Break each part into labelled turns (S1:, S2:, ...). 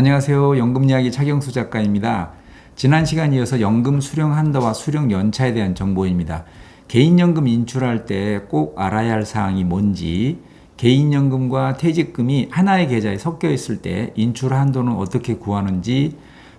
S1: 안녕하세요. 연금이야기 차경수 작가입니다. 지난 시간 이어서 연금 수령 한도와 수령 연차에 대한 정보입니다. 개인연금 인출할 때 꼭 알아야 할 사항이 뭔지, 개인연금과 퇴직금이 하나의 계좌에 섞여 있을 때 인출 한도는 어떻게 구하는지,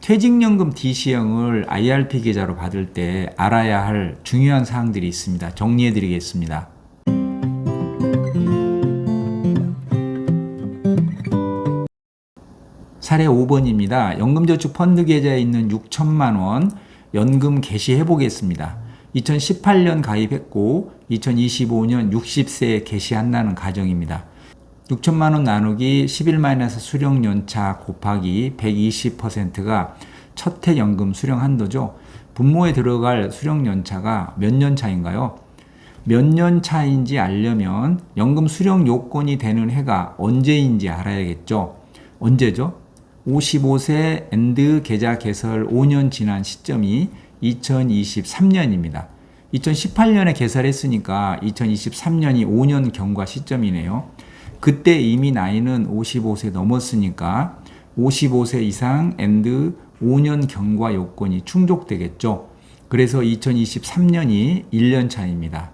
S1: 퇴직연금 DC형을 IRP 계좌로 받을 때 알아야 할 중요한 사항들이 있습니다. 정리해 드리겠습니다. 사례 5번입니다. 연금저축 펀드 계좌에 있는 6천만 원 연금 개시해 보겠습니다. 2018년 가입했고 2025년 60세에 개시한다는 가정입니다. 6천만 원 나누기 11마이너스 수령 연차 곱하기 120%가 첫해 연금 수령 한도죠. 분모에 들어갈 수령 연차가 몇 년 차인가요? 몇 년 차인지 알려면 연금 수령 요건이 되는 해가 언제인지 알아야겠죠. 언제죠? 55세 엔드 계좌 개설 5년 지난 시점이 2023년입니다. 2018년에 개설했으니까 2023년이 5년 경과 시점이네요. 그때 이미 나이는 55세 넘었으니까 55세 이상 엔드 5년 경과 요건이 충족되겠죠. 그래서 2023년이 1년 차입니다.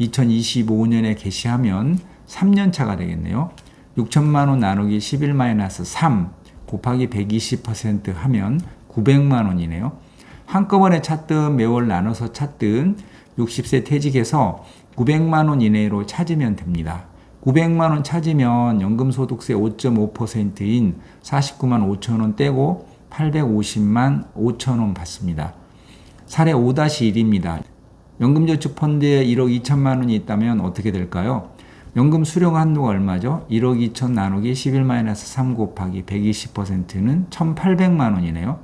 S1: 2025년에 개시하면 3년 차가 되겠네요. 6천만 원 나누기 11-3 곱하기 120% 하면 900만 원이네요. 한꺼번에 찾든 매월 나눠서 찾든 60세 퇴직해서 900만 원 이내로 찾으면 됩니다. 900만 원 찾으면 연금소득세 5.5%인 49만 5천 원 떼고 850만 5천 원 받습니다. 사례 5-1입니다. 연금저축펀드에 1억 2천만 원이 있다면 어떻게 될까요? 연금 수령 한도가 얼마죠? 1억 2천 나누기 11-3 곱하기 120%는 1,800만 원이네요.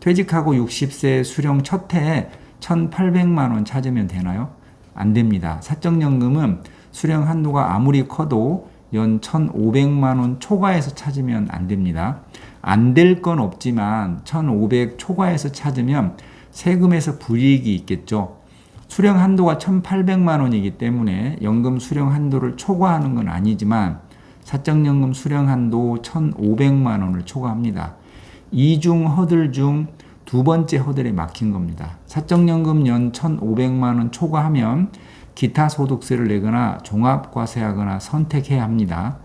S1: 퇴직하고 60세 수령 첫 해에 1,800만 원 찾으면 되나요? 안 됩니다. 사적연금은 수령 한도가 아무리 커도 연 1,500만 원 초과해서 찾으면 안 됩니다. 안 될 건 없지만 1,500 초과해서 찾으면 세금에서 불이익이 있겠죠. 수령 한도가 1,800만 원이기 때문에 연금 수령 한도를 초과하는 건 아니지만 사적연금 수령 한도 1,500만 원을 초과합니다. 이중 허들 중 두 번째 허들에 막힌 겁니다. 사적연금 연 1,500만 원 초과하면 기타 소득세를 내거나 종합과세하거나 선택해야 합니다.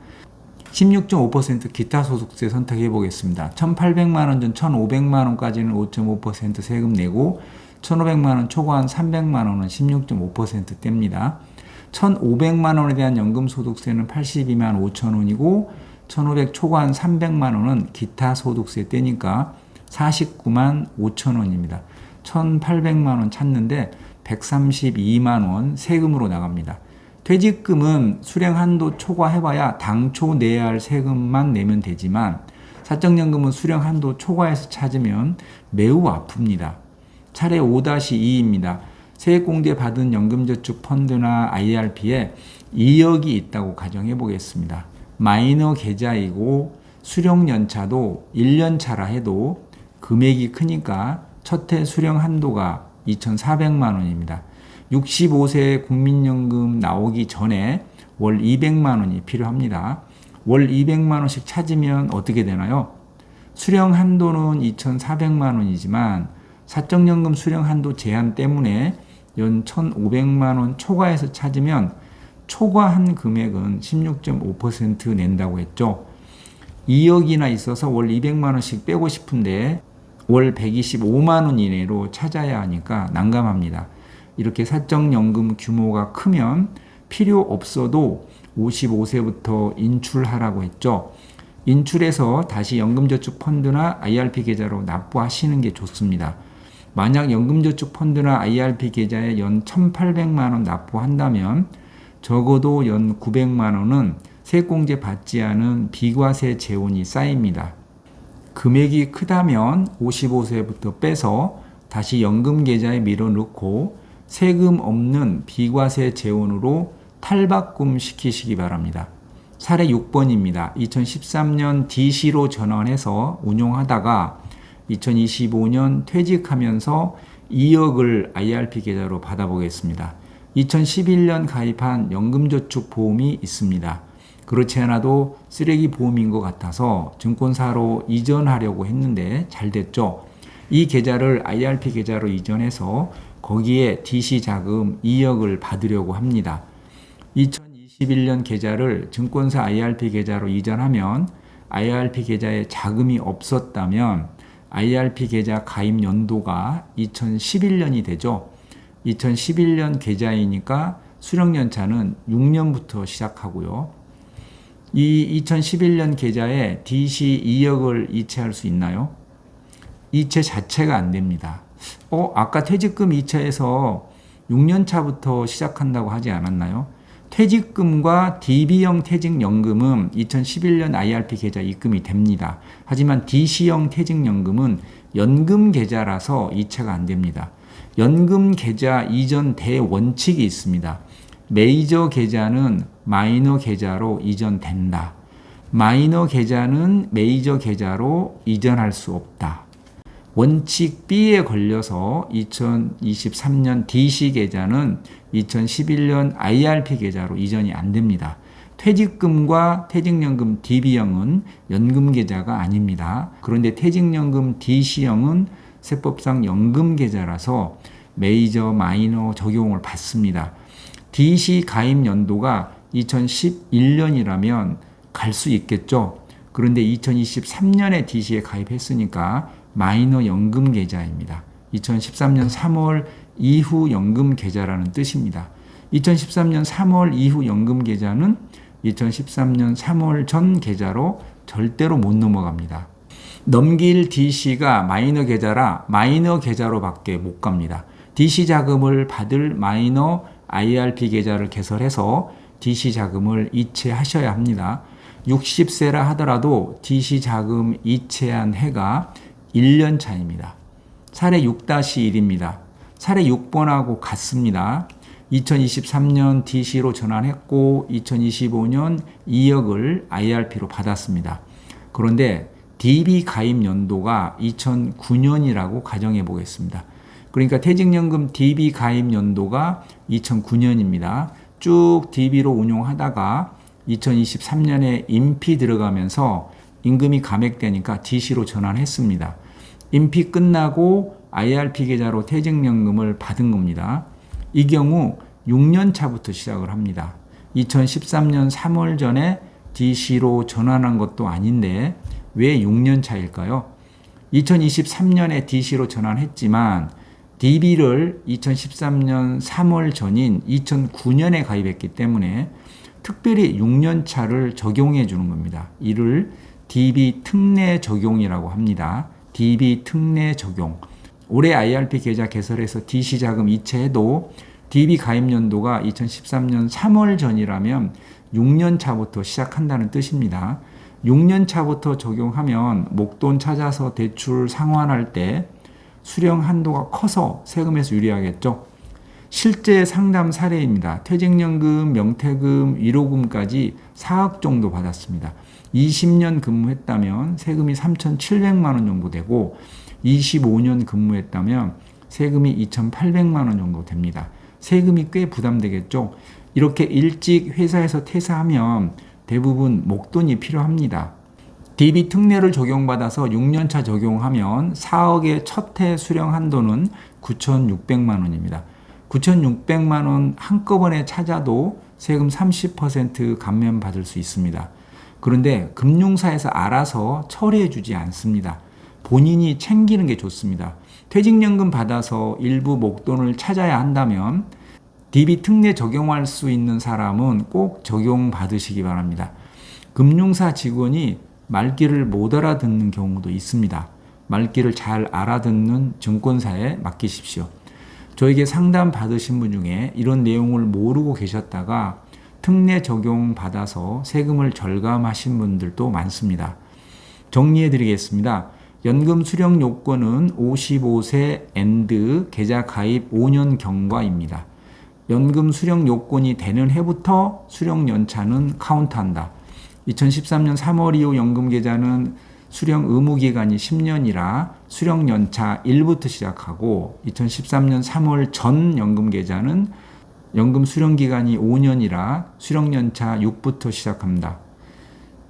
S1: 16.5% 기타 소득세 선택해 보겠습니다. 1,800만 원 전 1,500만 원까지는 5.5% 세금 내고 1,500만 원 초과한 300만 원은 16.5% 뗍니다. 1,500만 원에 대한 연금 소득세는 82만 5천 원이고 1,500 초과한 300만 원은 기타 소득세 떼니까 49만 5천 원입니다. 1,800만 원 찾는데 132만 원 세금으로 나갑니다. 퇴직금은 수령 한도 초과해봐야 당초 내야 할 세금만 내면 되지만 사적연금은 수령 한도 초과해서 찾으면 매우 아픕니다. 차례 5-2입니다. 세액공제 받은 연금저축 펀드나 IRP에 2억이 있다고 가정해 보겠습니다. 마이너 계좌이고 수령 연차도 1년 차라 해도 금액이 크니까 첫 해 수령 한도가 2,400만 원입니다. 65세 국민연금 나오기 전에 월 200만 원이 필요합니다. 월 200만 원씩 찾으면 어떻게 되나요? 수령 한도는 2,400만 원이지만 사적연금 수령 한도 제한 때문에 연 1,500만 원 초과해서 찾으면 초과한 금액은 16.5% 낸다고 했죠. 2억이나 있어서 월 200만 원씩 빼고 싶은데 월 125만 원 이내로 찾아야 하니까 난감합니다. 이렇게 사적연금 규모가 크면 필요 없어도 55세부터 인출하라고 했죠. 인출해서 다시 연금저축 펀드나 IRP 계좌로 납부하시는 게 좋습니다. 만약 연금저축 펀드나 IRP 계좌에 연 1,800만 원 납부한다면 적어도 연 900만 원은 세공제 받지 않은 비과세 재원이 쌓입니다. 금액이 크다면 55세부터 빼서 다시 연금 계좌에 밀어넣고 세금 없는 비과세 재원으로 탈바꿈 시키시기 바랍니다. 사례 6번입니다. 2013년 DC로 전환해서 운용하다가 2025년 퇴직하면서 2억을 IRP 계좌로 받아보겠습니다. 2011년 가입한 연금저축 보험이 있습니다. 그렇지 않아도 쓰레기 보험인 것 같아서 증권사로 이전하려고 했는데 잘 됐죠. 이 계좌를 IRP 계좌로 이전해서 거기에 DC 자금 2억을 받으려고 합니다. 2021년 계좌를 증권사 IRP 계좌로 이전하면 IRP 계좌에 자금이 없었다면 IRP 계좌 가입 연도가 2011년이 되죠. 2011년 계좌이니까 수령 연차는 6년부터 시작하고요. 이 2011년 계좌에 DC 2억을 이체할 수 있나요? 이체 자체가 안 됩니다. 어, 아까 퇴직금 이체에서 6년 차부터 시작한다고 하지 않았나요? 퇴직금과 DB형 퇴직연금은 2011년 IRP 계좌 입금이 됩니다. 하지만 DC형 퇴직연금은 연금 계좌라서 이체가 안 됩니다. 연금 계좌 이전 대원칙이 있습니다. 메이저 계좌는 마이너 계좌로 이전된다. 마이너 계좌는 메이저 계좌로 이전할 수 없다. 원칙 B에 걸려서 2023년 DC 계좌는 2011년 IRP 계좌로 이전이 안 됩니다. 퇴직금과 퇴직연금 DB형은 연금 계좌가 아닙니다. 그런데 퇴직연금 DC형은 세법상 연금 계좌라서 메이저 마이너 적용을 받습니다. DC 가입 연도가 2011년이라면 갈 수 있겠죠. 그런데 2023년에 DC에 가입했으니까 마이너 연금 계좌입니다. 2013년 3월 이후 연금 계좌라는 뜻입니다. 2013년 3월 이후 연금 계좌는 2013년 3월 전 계좌로 절대로 못 넘어갑니다. 넘길 DC가 마이너 계좌라 마이너 계좌로밖에 못 갑니다. DC 자금을 받을 마이너 IRP 계좌를 개설해서 DC 자금을 이체하셔야 합니다. 60세라 하더라도 DC 자금 이체한 해가 1년 차입니다. 사례 6-1입니다. 사례 6번하고 같습니다. 2023년 DC로 전환했고 2025년 2억을 IRP로 받았습니다. 그런데 DB 가입 연도가 2009년이라고 가정해 보겠습니다. 그러니까 퇴직연금 DB 가입 연도가 2009년입니다. 쭉 DB로 운용하다가 2023년에 인피 들어가면서 임금이 감액되니까 DC로 전환했습니다. 인피 끝나고 IRP 계좌로 퇴직연금을 받은 겁니다. 이 경우 6년 차부터 시작을 합니다. 2013년 3월 전에 DC로 전환한 것도 아닌데 왜 6년 차일까요? 2023년에 DC로 전환했지만 DB를 2013년 3월 전인 2009년에 가입했기 때문에 특별히 6년 차를 적용해 주는 겁니다. 이를 DB 특례 적용이라고 합니다. DB 특례 적용. 올해 IRP 계좌 개설해서 DC 자금 이체해도 DB 가입 연도가 2013년 3월 전이라면 6년 차부터 시작한다는 뜻입니다. 6년 차부터 적용하면 목돈 찾아서 대출 상환할 때 수령 한도가 커서 세금에서 유리하겠죠. 실제 상담 사례입니다. 퇴직연금, 명퇴금, 위로금까지 4억 정도 받았습니다. 20년 근무했다면 세금이 3,700만 원 정도 되고 25년 근무했다면 세금이 2,800만 원 정도 됩니다. 세금이 꽤 부담되겠죠. 이렇게 일찍 회사에서 퇴사하면 대부분 목돈이 필요합니다. DB 특례를 적용받아서 6년차 적용하면 4억의 첫해 수령 한도는 9,600만 원입니다. 9,600만 원 한꺼번에 찾아도 세금 30% 감면 받을 수 있습니다. 그런데 금융사에서 알아서 처리해 주지 않습니다. 본인이 챙기는 게 좋습니다. 퇴직연금 받아서 일부 목돈을 찾아야 한다면 DB 특례 적용할 수 있는 사람은 꼭 적용 받으시기 바랍니다. 금융사 직원이 말귀를 못 알아듣는 경우도 있습니다. 말귀를 잘 알아듣는 증권사에 맡기십시오. 저에게 상담 받으신 분 중에 이런 내용을 모르고 계셨다가 특례 적용 받아서 세금을 절감하신 분들도 많습니다. 정리해 드리겠습니다. 연금 수령 요건은 55세 엔드 계좌 가입 5년 경과입니다. 연금 수령 요건이 되는 해부터 수령 연차는 카운트한다. 2013년 3월 이후 연금 계좌는 수령 의무 기간이 10년이라 수령 연차 1부터 시작하고 2013년 3월 전 연금 계좌는 연금 수령 기간이 5년이라 수령 연차 6부터 시작합니다.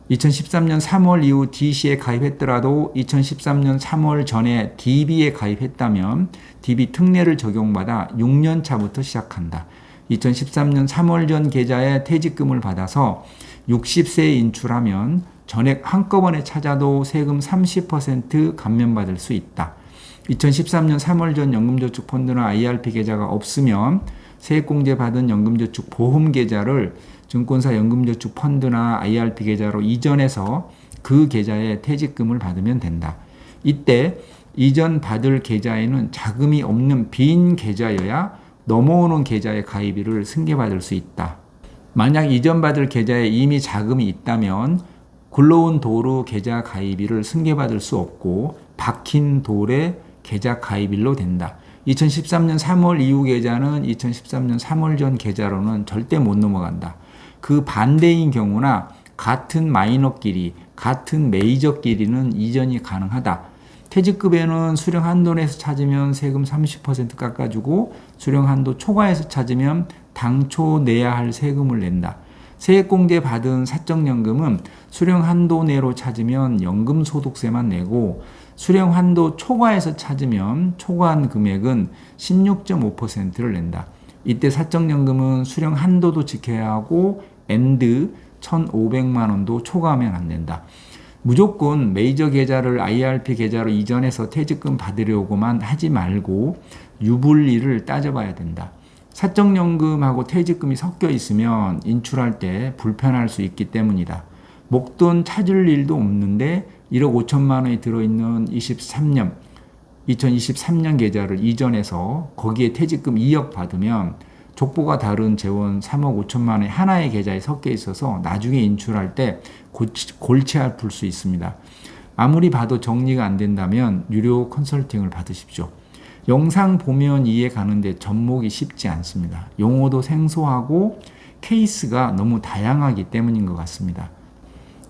S1: 2013년 3월 이후 DC에 가입했더라도 2013년 3월 전에 DB에 가입했다면 DB 특례를 적용받아 6년 차부터 시작한다. 2013년 3월 전 계좌에 퇴직금을 받아서 60세에 인출하면 전액 한꺼번에 찾아도 세금 30% 감면받을 수 있다. 2013년 3월 전 연금저축펀드나 IRP 계좌가 없으면 세액공제 받은 연금저축 보험 계좌를 증권사 연금저축 펀드나 IRP 계좌로 이전해서 그 계좌에 퇴직금을 받으면 된다. 이때 이전 받을 계좌에는 자금이 없는 빈 계좌여야 넘어오는 계좌의 가입일을 승계받을 수 있다. 만약 이전 받을 계좌에 이미 자금이 있다면 굴러온 도로 계좌 가입일을 승계받을 수 없고 박힌 돌의 계좌 가입일로 된다. 2013년 3월 이후 계좌는 2013년 3월 전 계좌로는 절대 못 넘어간다. 그 반대인 경우나 같은 마이너끼리, 같은 메이저끼리는 이전이 가능하다. 퇴직급에는 수령 한도 내에서 찾으면 세금 30% 깎아주고 수령 한도 초과해서 찾으면 당초 내야 할 세금을 낸다. 세액공제 받은 사적연금은 수령 한도 내로 찾으면 연금소득세만 내고 수령 한도 초과해서 찾으면 초과한 금액은 16.5%를 낸다. 이때 사적연금은 수령 한도도 지켜야 하고 엔드 1,500만 원도 초과하면 안 된다. 무조건 메이저 계좌를 IRP 계좌로 이전해서 퇴직금 받으려고만 하지 말고 유불리를 따져봐야 된다. 사적연금하고 퇴직금이 섞여 있으면 인출할 때 불편할 수 있기 때문이다. 목돈 찾을 일도 없는데 1억 5천만 원이 들어있는 23년, 2023년 계좌를 이전해서 거기에 퇴직금 2억 받으면 족보가 다른 재원 3억 5천만 원이 하나의 계좌에 섞여 있어서 나중에 인출할 때 골치, 골치 아플 수 있습니다. 아무리 봐도 정리가 안 된다면 유료 컨설팅을 받으십시오. 영상 보면 이해 가는데 접목이 쉽지 않습니다. 용어도 생소하고 케이스가 너무 다양하기 때문인 것 같습니다.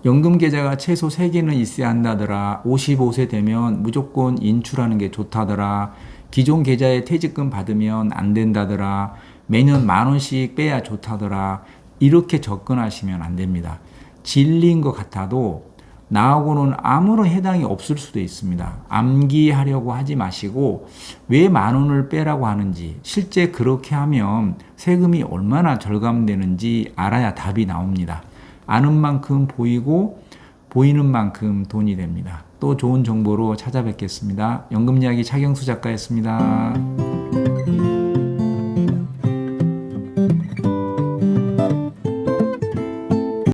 S1: 연금 계좌가 최소 3개는 있어야 한다더라. 55세 되면 무조건 인출하는 게 좋다더라. 기존 계좌에 퇴직금 받으면 안 된다더라. 매년 만 원씩 빼야 좋다더라. 이렇게 접근하시면 안 됩니다. 진리인 것 같아도 나하고는 아무런 해당이 없을 수도 있습니다. 암기하려고 하지 마시고 왜 만 원을 빼라고 하는지 실제 그렇게 하면 세금이 얼마나 절감되는지 알아야 답이 나옵니다. 아는 만큼 보이고 보이는 만큼 돈이 됩니다. 또 좋은 정보로 찾아뵙겠습니다. 연금 이야기 차경수 작가였습니다.